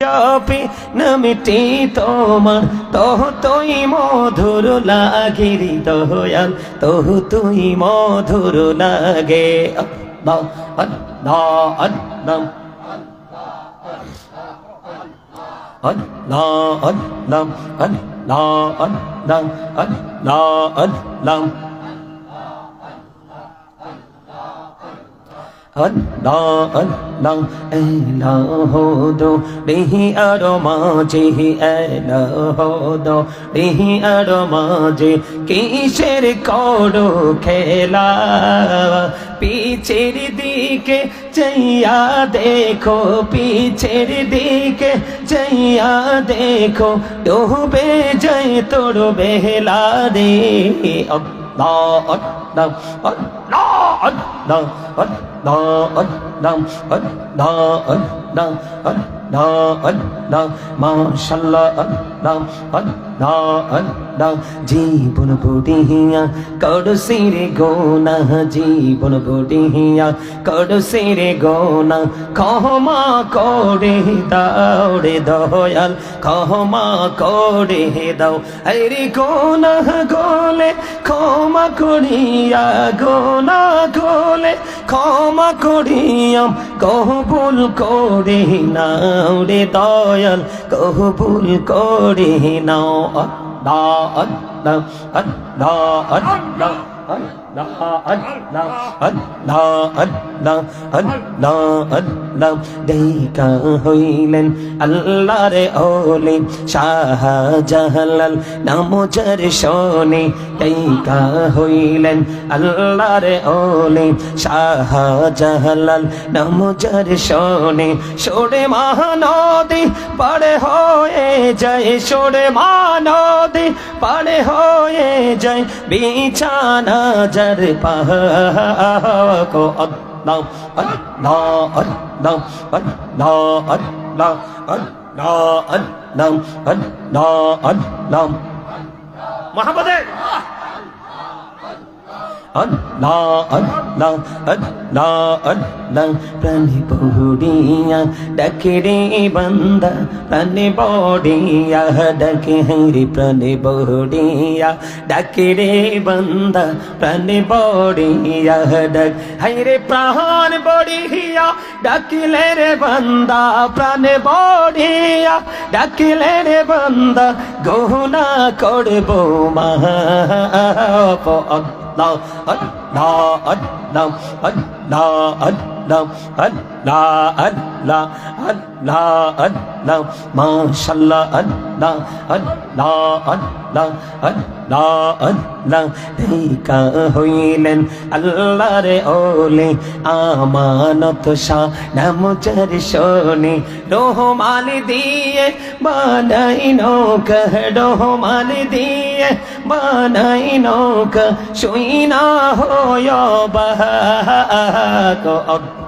যাবে নামটি তোমার, তহ তুই মধুর লাগে হৃদয়াল, তহ তুই মধুর লাগে। আল্লাহ আল্লাহ আল্লাহ। হদো রেহি আর মাঝে এল হদো রেহি আর মাঝে কিসের করো খেলা পিছের দিকে চাইয়া দেখো পিছের দিকে চাইয়া দেখো ডুবে যাই তোর বেলা দে অল্লাহ অল্লাহ đó দাম অদ ধা অদ দাম অদ ধা অদ দাম মাশাল্লাহ অদ দাম অদ ধা অদ দাম জীবন বুড়িয়া কর সিরে গোনা। জীবন বুড়িয়া কর সিরে গোনা। ক্ষমা করে দাও রে দয়াল, ক্ষমা করে দাও। আরে গোনা গোলে ক্ষমা করিয়া গোনা গোলে ক্ষমা করিয়া কহবুল করে নাও রে দয়াল কহবুল করে নাও আল্লাহ আল্লাহ আল্লাহ আল্লাহ আল্লাহ আল্লাহ আল্লাহ আল্লাহ আল্লাহ আল্লাহ দেখা হইলেন আল্লাহ রে ওলে শাহ জাহালাল নাম যার শোনে, দেখা হইলেন আল্লাহ রে ওলে শাহ জাহালাল নাম যার শোনে, সোরে মহানদী পারে হয়ে যায়, সোরে মহানদী পারে হয়ে যায়। বিছানা যার পাহা কো আল্লাহ আল্লাহ আল্লাহ আল্লাহ আল্লাহ আল্লাহ আল্লাহ अल्लाह अल्लाह अल्लाह अल्लाह प्रनि डकरे बंदा प्रनि बोड़िया डके, हरी प्रनि बोड़िया डकरे बंदा प्रनि बोड़िया डक प्राण बोड़िया डकिले रे बंदा प्राण बोड़िया डकिले रे बंदा गोहुना कोड़ बो la ad la ad la ad la ad নাম আল্লাহ আল্লাহ আল্লাহ আল্লাহ মাশাল্লাহ আল্লাহ আল্লাহ আল্লাহ আল্লাহ আল্লাহ, দেখা হইলেন আল্লাহ রে ওলে আমানত শাহ নাম চার শোনে রোহমাল দিয়ে বানাই নৌকা রোহমাল দিয়ে বানাই নৌকা, শুই না হয় বাহ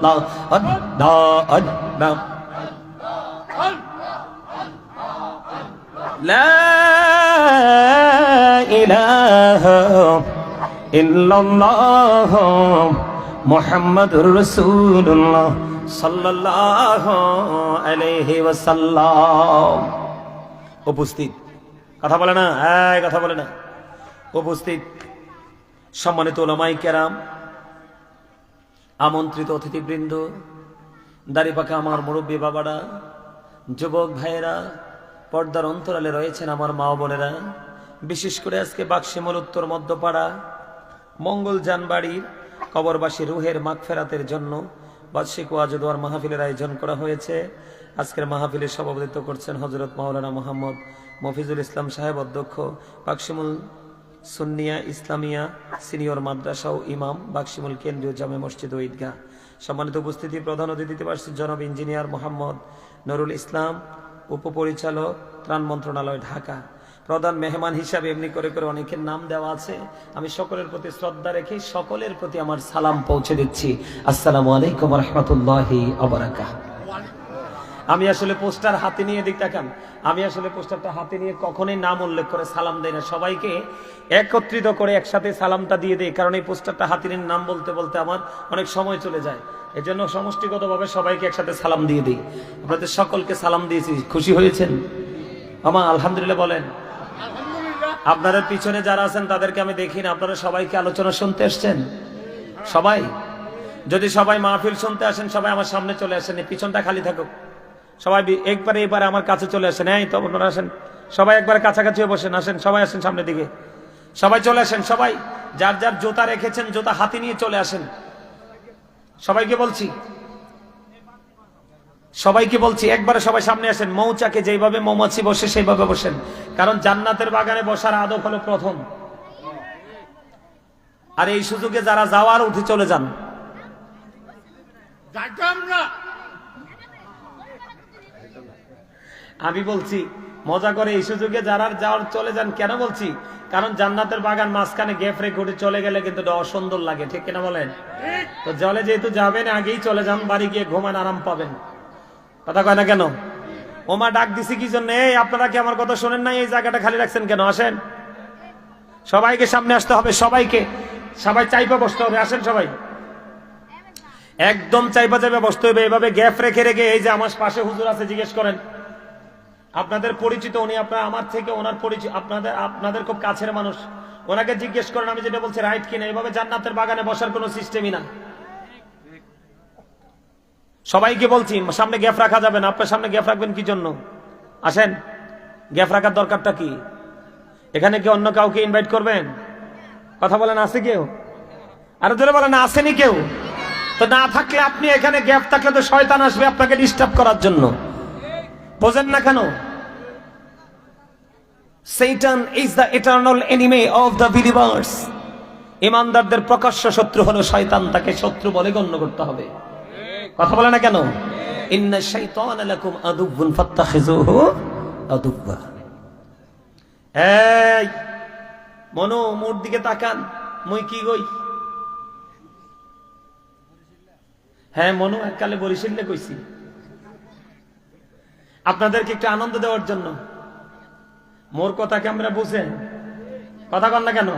আল্লাহ আল্লাহ আল্লাহ لا إله إلا الله محمد رسول الله صلى الله عليه وسلم উপস্থিত কথা বলে না হ্যাঁ কথা বলে না উপস্থিত সম্মানিত ওলামাই কেরাম আমন্ত্রিত অতিথিবৃন্দ, দাড়ি পাকা আমার মুরব্বী বাবারা, যুবক ভাইয়েরা, পর্দার অন্তরালে রয়েছেন আমার মা বোনেরা। বিশেষ করে আজকে বাক্সিমল উত্তর মধ্যপাড়া, মঙ্গল জানবাড়ির কবরবাসী রুহের মাগফেরাতের জন্য বার্ষিক ওয়াজুদোয়ার মাহফিলের আয়োজন করা হয়েছে। আজকের মাহফিলে সভাপতিত্ব করছেন হজরত মাওলানা মোহাম্মদ মফিজুল ইসলাম সাহেব, অধ্যক্ষ বাক্সিমুল সুন্নিয়া, ইসলামিয়া, সিনিয়র মাদ্রাসা ও ইমাম বাক্সিমুল কেন্দ্রীয় জামে মসজিদ ও ঈদগাহ। সম্মানিত উপস্থিতি, প্রধান অতিথিতে পারছেন জনাব ইঞ্জিনিয়ার মোহাম্মদ নুরুল ইসলাম, উপপরিচালক, ত্রাণ মন্ত্রণালয়, ঢাকা। প্রধান মেহমান হিসাবে এমনি করে করে অনেকের নাম দেওয়া আছে। আমি সকলের প্রতি শ্রদ্ধা রেখে সকলের প্রতি আমার সালাম পৌঁছে দিচ্ছি। আসসালামু আলাইকুম রহমতুল্লাহি অবরাকা আমি আসলে পোস্টার হাতে নিয়ে দিক দেখান আমি আসলে পোস্টারটা হাতে নিয়ে কখনোই নাম উল্লেখ করে সালাম দেই না। সবাইকে একত্রিত করে একসাথে সালামটা দিয়ে দেই কারণ এই পোস্টারটা হাতে নিয়ে নাম বলতে বলতে আমার অনেক সময় চলে যায়। এই জন্য সমষ্টিগতভাবে সবাইকে একসাথে সালাম দিয়ে দিই। আপনাদের সকলকে সালাম দিয়েছি। খুশি হয়েছেন? আমা আলহামদুলিল্লাহ বলেন। আপনাদের পিছনে যারা আছেন তাদেরকে আমি দেখি না। আপনারা সবাইকে আলোচনা শুনতে এসছেন? সবাই? যদি সবাই মাহফিল শুনতে আসেন সবাই আমার সামনে চলে আসেন। পিছনটা খালি থাকুক। সবাই একবারে এবারে আমার কাছে চলে আসেন। এই তো আপনারা আসেন। সবাই একবারে কাছাকাছি বসেন, আসেন। সবাই আসেন সামনের দিকে। সবাই চলে আসেন, সবাই। যার যার জোতা রেখেছেন, জোতা হাতে নিয়ে চলে আসেন। সবাইকে বলছি। সবাইকে বলছি, একবারে সবাই সামনে আসেন। মৌচাকে যেইভাবে মৌমাছি বসে, সেইভাবে বসেন। কারণ জান্নাতের বাগানে বসার আদব হলো প্রথম। আর এই সুযোগে যারা যাওয়ার উঠে চলে যান। যাইতাম না আমি বলছি, মজা করে এই সুযোগে যারা যাওয়ার চলে যান, কেন বলছি? কারণ জান্নাতের বাগান মাঝখানে রেখে উঠে চলে গেলে কিন্তু অসুন্দর লাগে, ঠিক কিনা বলেন? তো জলে যেহেতু যাবেন, আগেই চলে যান, বাড়ি গিয়ে ঘুমান আরাম পাবেন। কথা কয় না কেন? ওমা ডাক দিছি কি জন্য? এই, আপনারা কি আমার কথা শোনেন না এই জায়গাটা খালি রাখছেন কেন? আসেন। সবাইকে সামনে আসতে হবে, সবাইকে। সবাই চাইপা বসতে হবে, আসেন সবাই। একদম চাইপা চাইপা বসতে হবে, এভাবে গ্যাপ রেখে রেখে এই যে আমার পাশে হুজুর আছে, জিজ্ঞেস করেন। আপনাদের পরিচিত, উনি আপনার, আমার থেকে ওনার পরিচিত আপনাদের আপনাদের খুব কাছের মানুষ। ওনাকে জিজ্ঞেস করেন, আমি যেটা বলছি রাইট কিনা, এভাবে জান্নাতের বাগানে বসার কোনো সিস্টেমই না। সবাইকে বলছি, সামনে গ্যাপ রাখা যাবে না, আপনার সামনে গ্যাপ রাখবেন কি জন্য? আসেন, গ্যাপ রাখার দরকারটা কি? এখানে কি অন্য কাউকে ইনভাইট করবেন? কথা বলেন, আছে কেউ? আরও ধরে বলেন, আসেনি কেউ? তো না থাকলে আপনি এখানে গ্যাপ থাকলে তো শয়তান আসবে আপনাকে ডিস্টার্ব করার জন্য। বোঝেন না কেন? Satan is the eternal enemy of the believers. ইমানদারদের প্রকাশ্য শত্রু হলো শয়তান, তাকে শত্রু বলে গণ্য করতে হবে। কথা বলে না কেন? ইন্না শাইতান লাকুম আদুবুন ফাত্তাখিজুহু আদুব্বা এই, মনো, মোর দিকে তাকান। মই কি গই হ্যাঁ মনো এককালে বরিশিল্লে কইছি। আপনাদেরকে একটু আনন্দ দেওয়ার জন্য। মোর কথা কি আমরা বুঝেন? কথা কন না কেন?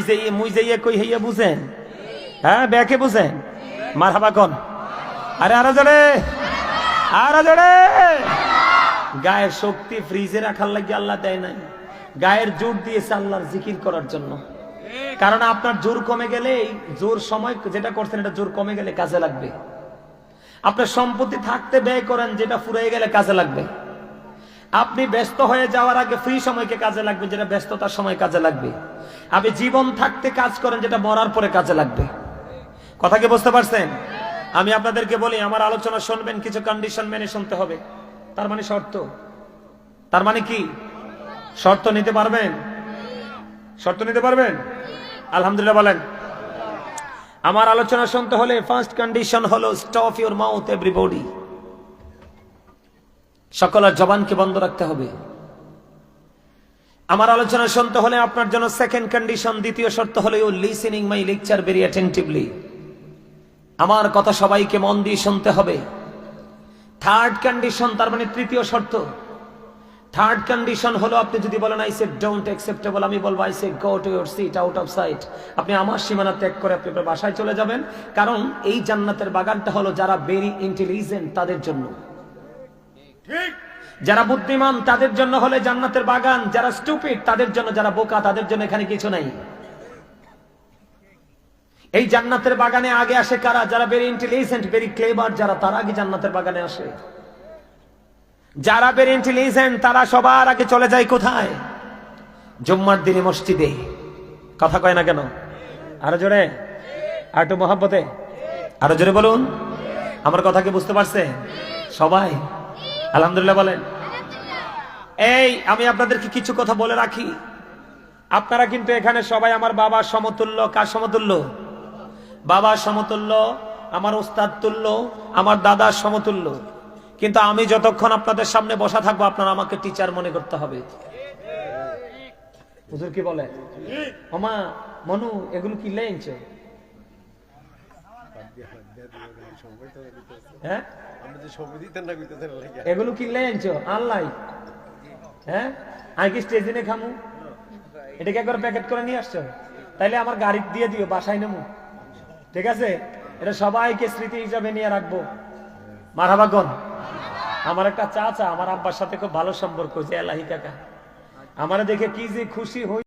যাইয়ে মুই যাইয়ে কই হইয়া বুঝেন? হ্যাঁ ব্যাকে বুঝেন? মার কন। আরে আরও জোরে! আরও জোরে! গায়ের শক্তি ফ্রিজে রাখার লাগে আল্লাহ দেয় নাই। গায়ের জোর দিয়েছে আল্লাহর জিকির করার জন্য। কারণ আপনার জোর কমে গেলে জোর সময় যেটা করছেন, এটা জোর কমে গেলে কাজে লাগবে। আপনার সম্পত্তি থাকতে ব্যয় করেন, যেটা ফুরিয়ে গেলে কাজে লাগবে। আপনি ব্যস্ত হয়ে যাওয়ার আগে ফ্রি সময়কে কাজে লাগবে, যেটা ব্যস্ততার সময় কাজে লাগবে। আপনি জীবন থাকতে কাজ করেন, যেটা মরার পরে কাজে লাগবে। কথা কি বুঝতে পারছেন? আমি আপনাদেরকে বলি, আমার আলোচনা শুনবেন, কিছু কন্ডিশন মেনে শুনতে হবে। তার মানে শর্ত। তার মানে কি? শর্ত নিতে পারবেন? শর্ত নিতে পারবেন? আলহামদুলিল্লাহ বলেন। আমার আলোচনা শুনতে হলে ফার্স্ট কন্ডিশন হলো স্টপ ইউর মাউথ এভরিবডি সকলের জবানকে বন্ধ রাখতে হবে। আমার আলোচনা শুনতে হলে আপনার জন্য সেকেন্ড কন্ডিশন দ্বিতীয় শর্ত হলো you listening my lecture very attentively আমার কথা সবাইকে মন দিয়ে শুনতে হবে। থার্ড কন্ডিশন তার মানে তৃতীয় শর্ত থার্ড কন্ডিশন হলো আপনি যদি বলেন আই সে ডোন্ট অ্যাকসেপ্টেবল আমি বলব I say go to your seat out of sight আপনি আমার সীমানা ত্যাগ করে আপনি আপনার বাসায় চলে যাবেন। কারণ এই জান্নাতের বাগানটা হলো যারা ভেরি ইন্টেলিজেন্ট তাদের জন্য। ঠিক যারা বুদ্ধিমান তাদের জন্য হলে জান্নাতের বাগান। যারা স্টুপিড তাদের জন্য, যারা বোকা তাদের জন্য এখানে কিছু নাই। এই জান্নাতের বাগানে আগে আসে কারা? যারা ভেরি ইন্টেলিজেন্ট ভেরি ক্লেভার যারা তারা আগে জান্নাতের বাগানে আসে। যারা বের ইন্টেলিজেন্ট তারা সবার আগে চলে যায় কোথায়? জুম্মার দিনে মসজিদে। কথা কয় না কেন? আরও জোরে? আর একটু মহাব্বতে? আরও জোরে বলুন। আমার কথা কি বুঝতে পারছে? সবাই? আলহামদুলিল্লাহ বলেন। এই, আমি আপনাদেরকে কিছু কথা বলে রাখি। আপনারা কিন্তু এখানে সবাই আমার বাবার সমতুল্য, কার সমতুল্য? বাবার সমতুল্য, আমার ওস্তাদ তুল্য, আমার দাদার সমতুল্য। কিন্তু আমি যতক্ষণ আপনাদের সামনে বসা থাকব, আপনারা আমাকে টিচার মনে করতে হবে। হুজুর কি বলে? ওমা, মনু, এগুলো কি লেনছে হ্যাঁ? এগুলো আনলাই হ্যাঁ? আমি কি খামু? এটাকে একবার প্যাকেট করে নিয়ে আসছো? তাইলে আমার দিয়ে দিও, বাসায় নেব ঠিক আছে? এটা সবাইকে স্মৃতি হিসাবে নিয়ে রাখব। মারাবাগন আমার একটা চাচা, আমার আব্বার সাথে খুব ভালো সম্পর্ক, যে এলাহি কাকা। আমার দেখে কি যে খুশি হই